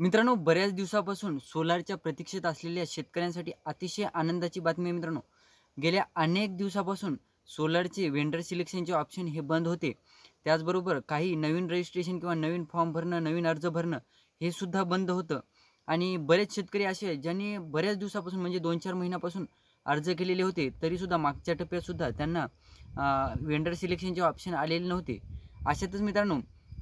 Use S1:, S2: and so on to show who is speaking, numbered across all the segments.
S1: मित्रांनो बऱ्याच दिवसापासून सोलारच्या प्रतीक्षेत असलेल्या शेतकऱ्यांसाठी अतिशय आनंदाची बातमी आहे मित्रांनो. गेल्या अनेक दिवसापासून सोलारचे वेंडर सिलेक्शनचे ऑप्शन हे बंद होते. त्याचबरोबर काही नवीन रजिस्ट्रेशन किंवा नवीन फॉर्म भरणं नवीन अर्ज भरणं हे सुद्धा बंद होतं. आणि बरेच शेतकरी असे ज्यांनी बऱ्याच दिवसापासून म्हणजे दोन चार महिन्यापासून अर्ज केलेले होते तरीसुद्धा मागच्या टप्प्यातसुद्धा त्यांना वेंडर सिलेक्शनचे ऑप्शन आलेले नव्हते. अशातच मित्रांनो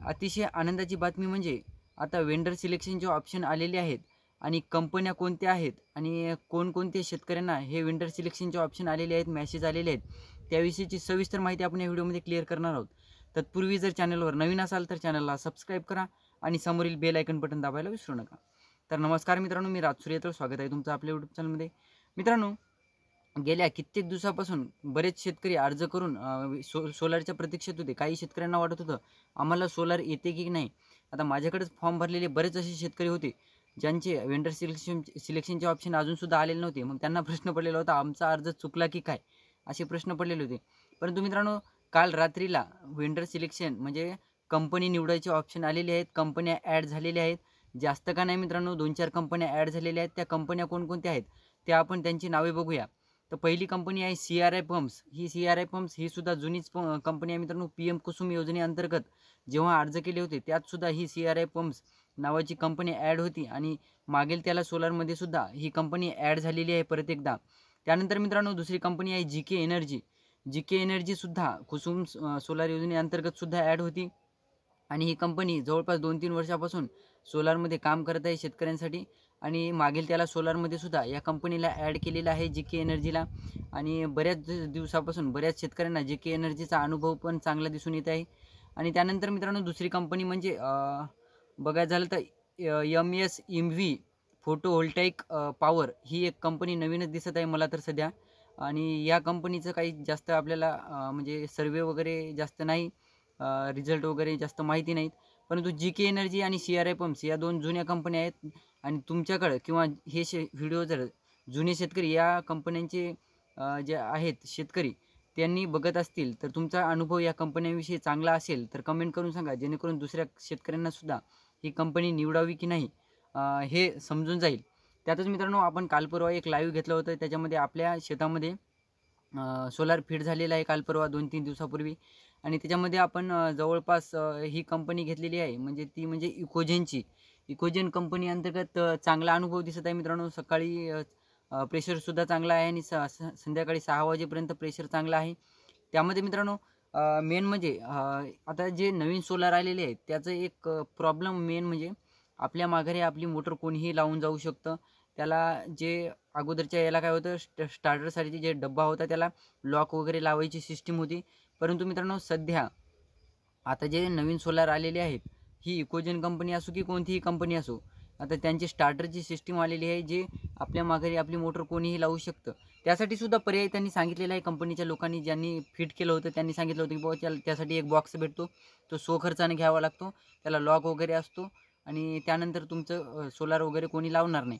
S1: अतिशय आनंदाची बातमी म्हणजे आता वेंडर सिलेक्शनचे ऑप्शन आलेले आहेत. आणि कंपन्या कोणत्या आहेत? आणि कोणकोणत्या शेतकऱ्यांना हे वेंडर सिलेक्शनचे ऑप्शन आलेले आहेत मॅसेज आलेले आहेत त्याविषयीची सविस्तर माहिती आपण या व्हिडिओमध्ये क्लिअर करणार आहोत. तत्पूर्वी जर चॅनलवर नवीन असाल तर चॅनलला सबस्क्राईब करा आणि समोरील बेल आयकन बटन दाबायला विसरू नका. तर नमस्कार मित्रांनो मी राज सूर्यत्र स्वागत आहे तुमचं आपल्या यूट्यूब चॅनलमध्ये मित्रांनो गेल्या कित्येक दिवसापासून बरेच शेतकरी अर्ज करून सो सोलारच्या प्रतीक्षेत होते. काही शेतकऱ्यांना वाटत होतं आम्हाला सोलार येते की नाही? आता माझ्याकडेच फॉर्म भरलेले बरेच असे शेतकरी होते ज्यांचे वेंडर सिलेक्शन सिलेक्शनचे ऑप्शन अजूनसुद्धा आलेले नव्हते. मग त्यांना प्रश्न पडलेला होता आमचा अर्ज चुकला की काय? असे प्रश्न पडलेले होते. परंतु मित्रांनो काल रात्रीला वेंडर सिलेक्शन म्हणजे कंपनी निवडायचे ऑप्शन आलेले आहेत कंपन्या ॲड झालेल्या आहेत. जास्त का नाही मित्रांनो दोन चार कंपन्या ॲड झालेल्या आहेत. त्या कंपन्या कोणकोणत्या आहेत त्या आपण त्यांची नावे बघूया. तर पहिली कंपनी आहे सी आर आय पंप्स ही सी आर आय पंप्स ही सुद्धा जुनीच प कंपनी आहे मित्रांनो पी एम कुसुम योजनेअंतर्गत जेव्हा अर्ज केले होते त्यातसुद्धा ही सी आर आय पंप्स नावाची कंपनी ॲड होती आणि मागील त्याला सोलारमध्ये सुद्धा ही कंपनी ॲड झालेली आहे परत एकदा. त्यानंतर मित्रांनो दुसरी कंपनी आहे G K energy G K एनर्जीसुद्धा Kusum solar योजनेअंतर्गत सुद्धा ॲड होती आणि ही कंपनी जवळपास दोन तीन वर्षापासून सोलारमध्ये काम करत आहे शेतकऱ्यांसाठी. आणि मागील त्याला सोलारमध्ये सुद्धा या कंपनीला ॲड केलेलं आहे जी के एनर्जीला आणि बऱ्याच दिवसापासून बऱ्याच शेतकऱ्यांना जी के एनर्जीचा अनुभव पण चांगला दिसून येत आहे. आणि त्यानंतर मित्रांनो दुसरी कंपनी म्हणजे बघायचं झालं तर M S M V photovoltaic power ही एक कंपनी नवीनच दिसत आहे मला तर सध्या. आणि या कंपनीचं काही जास्त आपल्याला म्हणजे सर्वे वगैरे जास्त नाही रिझल्ट वगैरे जास्त माहिती नाहीत. परंतु जी के एनर्जी आणि सी आर आय पंप्स या दोन जुन्या कंपन्या आहेत. आणि तुमच्याकडं किंवा हे शे व्हिडिओ जर जुने शेतकरी या कंपन्यांचे जे आहेत शेतकरी त्यांनी बघत असतील तर तुमचा अनुभव या कंपन्यांविषयी चांगला असेल तर कमेंट करून सांगा. जेणेकरून दुसऱ्या शेतकऱ्यांनासुद्धा ही कंपनी निवडावी की नाही हे समजून जाईल. त्यातच मित्रांनो आपण काल परवा एक लाईव्ह घेतलं होतं. त्याच्यामध्ये आपल्या शेतामध्ये सोलार फिट झालेला आहे काल परवा दोन तीन दिवसापूर्वी. आणि त्याच्यामध्ये आपण जवळपास ही कंपनी घेतलेली आहे. म्हणजे ती म्हणजे इकोजेनची इकोजेन कंपनी अंतर्गत चांगला अनुभव दिसत आहे मित्रांनो. सकाळी प्रेशरसुद्धा चांगला आहे आणि स संध्याकाळी सहा वाजेपर्यंत प्रेशर चांगला आहे. त्यामध्ये मित्रांनो मेन म्हणजे आता जे नवीन सोलार आलेले आहेत त्याचं एक प्रॉब्लेम मेन म्हणजे आपल्या माघारी आपली मोटर कोणीही लावून जाऊ शकतं. त्याला जे अगोदरच्या याला काय होतं स्ट स्टार्टरसाठी जे डब्बा होता त्याला लॉक वगैरे लावायची सिस्टीम होती. परंतु मित्रांनो सध्या आता जे नवीन सोलार आलेले आहेत ही इकोजन कंपनी असो की कोणतीही कंपनी असो आता त्यांची स्टार्टरची सिस्टीम आलेली आहे जे आपल्या माघारी आपली मोटर कोणीही लावू शकतं त्यासाठी सुद्धा पर्याय त्यांनी सांगितलेला आहे कंपनीच्या लोकांनी ज्यांनी फिट केलं होतं त्यांनी सांगितलं होतं की बाबा त्या त्यासाठी एक बॉक्स भेटतो तो सो खर्चाने घ्यावा लागतो त्याला लॉक वगैरे असतो आणि त्यानंतर तुमचं सोलार वगैरे कोणी लावणार नाही.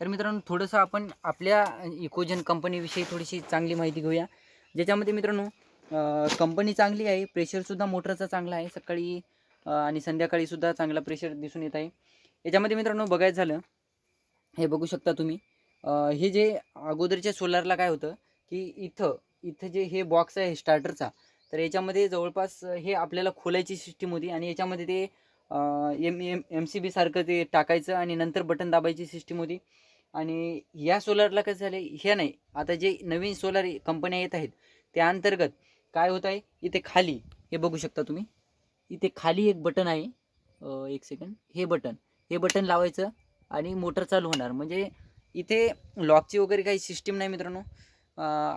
S1: तर मित्रांनो थोडंसं आपण आपल्या इकोजन कंपनीविषयी थोडीशी चांगली माहिती घेऊया. ज्याच्यामध्ये मित्रांनो कंपनी चांगली आहे प्रेशरसुद्धा मोटरचा चांगला आहे. सकाळी आणि संध्याकाळीसुद्धा चांगला प्रेशर दिसून येत आहे. याच्यामध्ये मित्रांनो बघायचं झालं हे बघू शकता तुम्ही. हे जे अगोदरच्या सोलारला काय होतं की इथं इथं जे हे बॉक्स आहे स्टार्टरचा तर याच्यामध्ये जवळपास हे आपल्याला खोलायची सिस्टीम होती आणि याच्यामध्ये ते एम एम एम सी बीसारखं ते टाकायचं आणि नंतर बटन दाबायची सिस्टीम होती. आणि या सोलारला कसं झालं हे नाही. आता जे नवीन सोलार कंपन्या येत आहेत त्या अंतर्गत काय होत आहे इथे खाली हे बघू शकता तुम्ही. इथे खाली एक बटन आहे. एक सेकंड हे बटन. हे बटन लावायचं आणि मोटर चालू होणार. म्हणजे इथे लॉकची वगैरे काही सिस्टीम नाही मित्रांनो.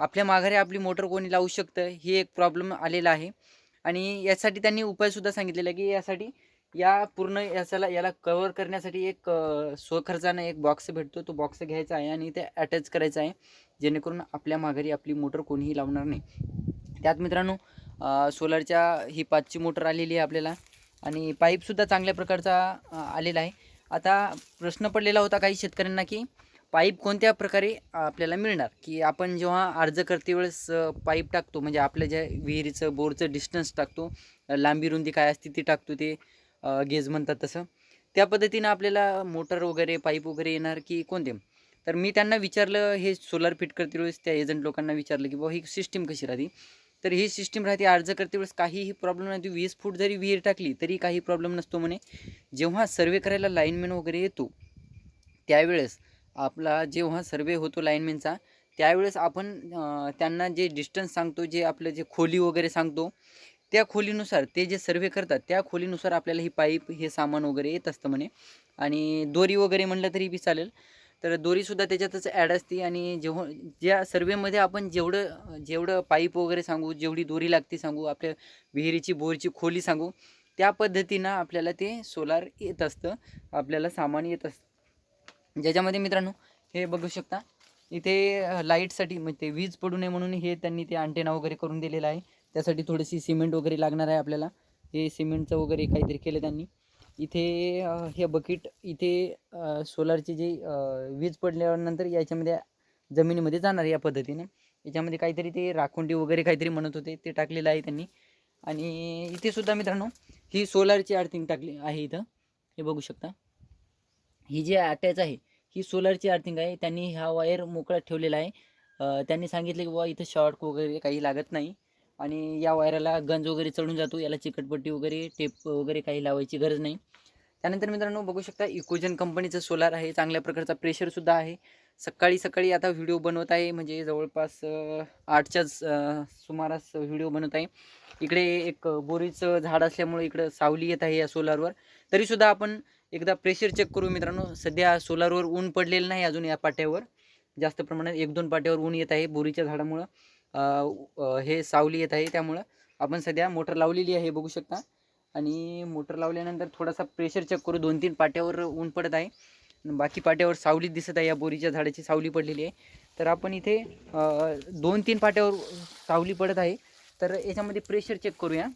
S1: आपल्या माघारी आपली मोटर कोणी लावू शकतं हे एक प्रॉब्लेम आलेला आहे. आणि यासाठी त्यांनी उपायसुद्धा सांगितलेला आहे की यासाठी या पूर्ण याच्याला याला कवर करण्यासाठी एक स्वखर्चानं एक बॉक्स भेटतो. तो बॉक्स घ्यायचा आहे आणि ते अटॅच करायचा आहे. जेणेकरून आपल्या माघारी आपली मोटर कोणीही लावणार नाही. त्यात मित्रांनो सोलरच्या ही पाचची मोटर आलेली आहे आपल्याला. आणि पाईपसुद्धा चांगल्या प्रकारचा आलेला आहे. आता प्रश्न पडलेला होता काही शेतकऱ्यांना की पाईप कोणत्या प्रकारे आपल्याला मिळणार? की आपण जेव्हा अर्ज करते वेळेस पाईप टाकतो म्हणजे आपल्या ज्या विहिरीचं बोरचं डिस्टन्स टाकतो लांबी रुंदी काय असते ती टाकतो ते गेज म्हणतात तसं. त्या पद्धतीनं आपल्याला मोटर वगैरे पाईप वगैरे येणार की कोणते? तर मी त्यांना विचारलं हे सोलर फिट करते वेळेस त्या एजंट लोकांना विचारलं की बाबा ही सिस्टीम कशी राहते? तर ही सिस्टीम राहते अर्ज करते वेळेस काहीही प्रॉब्लेम नाही. वीस फूट जरी विहीर टाकली तरी काही प्रॉब्लेम नसतो म्हणे. जेव्हा सर्वे करायला लाईनमॅन वगैरे येतो त्यावेळेस आपला जेव्हा सर्वे होतो लाईनमॅनचा त्यावेळेस आपण त्यांना जे डिस्टन्स सांगतो जे आपलं जे खोली वगैरे सांगतो त्या खोलीनुसार ते जे सर्वे करतात त्या खोलीनुसार आपल्याला ही पाईप हे सामान वगैरे येत असतं म्हणे. आणि दोरी वगैरे म्हणलं तरी बी चालेल. तर दोरीसुद्धा त्याच्यातच ॲड असते आणि जेव्हा ज्या सर्वेमध्ये आपण जेवढं जेवढं पाईप वगैरे सांगू जेवढी दोरी लागते सांगू आपल्या विहिरीची बोरची खोली सांगू त्या पद्धतीनं आपल्याला ते सोलार येत असतं आपल्याला सामान येत असतं. ज्याच्यामध्ये मित्रांनो हे बघू शकता इथे लाईटसाठी म्हणजे ते वीज पडू नये म्हणून हे त्यांनी ते अंटेना वगैरे करून दिलेलं आहे. त्यासाठी थोडीशी सिमेंट वगैरे लागणार आहे आपल्याला. हे सिमेंटचं वगैरे काहीतरी केलं त्यांनी. इथे हे बकेट इथे सोलारची जी वीज पडल्यानंतर याच्यामध्ये जमिनीमध्ये जाणार या पद्धतीने. याच्यामध्ये काहीतरी ते राखुंडी वगैरे काहीतरी म्हणत होते ते टाकलेलं आहे त्यांनी. आणि इथे सुद्धा मित्रांनो ही सोलारची अर्थिंग टाकली आहे इथं. हे बघू शकता. ही जी अटॅच आहे ही सोलारची अर्थिंग आहे. त्यांनी हा वायर मोकळा ठेवलेला आहे. त्यांनी सांगितलं की बाबा इथं शॉर्ट वगैरे काही लागत नाही. आणि या वायराला गंज वगैरे चढून जातो. याला चिकटपट्टी वगैरे टेप वगैरे काही लावायची गरज नाही. त्यानंतर मित्रांनो बघू शकता इकोजन कंपनीचं सोलार आहे. चांगल्या प्रकारचा प्रेशरसुद्धा आहे. सकाळी सकाळी आता व्हिडिओ बनवत आहे. म्हणजे जवळपास आठच्याच सुमारास व्हिडिओ बनवत आहे. इकडे एक बोरीचं झाड असल्यामुळे इकडं सावली येत आहे या सोलारवर तरीसुद्धा आपण एकदा प्रेशर चेक करू मित्रांनो. सध्या सोलारवर ऊन पडलेलं नाही अजून या पाट्यावर. जास्त प्रमाणात एक दोन पाट्यावर ऊन येत आहे बोरीच्या झाडामुळं. हे सावली येत आहे. त्यामुळं आपण सध्या मोटर लावलेली आहे बघू शकता. आणि मोटर लावल्यानंतर थोडासा प्रेशर चेक करू. दोन तीन पाट्यावर ऊन पडत आहे. बाकी पाट्यावर सावली दिसत आहे. या बोरीच्या झाडाची सावली पडलेली आहे. तर आपण इथे दोन तीन पाट्यावर सावली पडत आहे. तर याच्यामध्ये प्रेशर चेक करूया.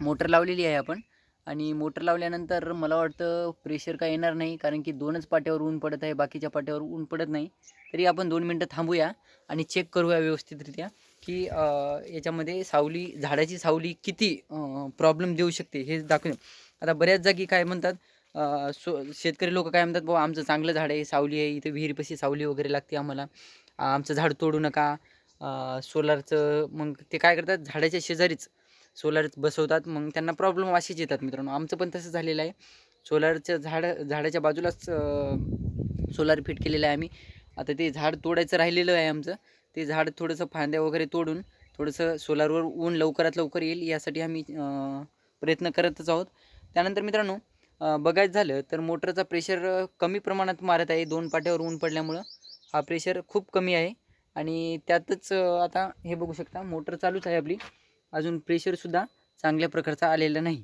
S1: मोटर लावलेली आहे आपण. आणि मोटर लावल्यानंतर मला वाटतं प्रेशर काय येणार नाही कारण की दोनच पाट्यावर ऊन पडत आहे बाकीच्या पाट्यावर ऊन पडत नाही. तरी आपण दोन मिनटं थांबूया आणि चेक करूया व्यवस्थितरित्या की याच्यामध्ये सावली झाडाची सावली किती प्रॉब्लेम देऊ शकते हे दाखवूया आता बऱ्याच जागी काय म्हणतात सो शेतकरी लोक काय म्हणतात बाबा आमचं चांगलं झाड आहे सावली आहे इथे विहिरीपाशी सावली वगैरे लागते आम्हाला. आमचं झाड तोडू नका सोलारचं मग ते काय करतात झाडाच्या शेजारीच सोलार बसवतात मग त्यांना प्रॉब्लेम असेच येतात मित्रांनो. आमचं पण तसं झालेलं आहे. सोलारचं झाड झाडाच्या बाजूलाच सोलार फिट केलेलं आहे आम्ही. आता ते झाड तोडायचं राहिलेलं आहे आमचं. ते झाड थोडंसं फांद्या वगैरे तोडून थोडंसं सोलारवर ऊन लवकरात लवकर येईल यासाठी आम्ही प्रयत्न करतच आहोत. त्यानंतर मित्रांनो बघायचं झालं तर मोटरचा प्रेशर कमी प्रमाणात मारत आहे. दोन पाट्यावर ऊन पडल्यामुळं हा प्रेशर खूप कमी आहे. आणि त्यातच आता हे बघू शकता मोटर चालूच आहे आपली. अजून प्रेशरसुद्धा चांगल्या प्रकारचा आलेला नाही.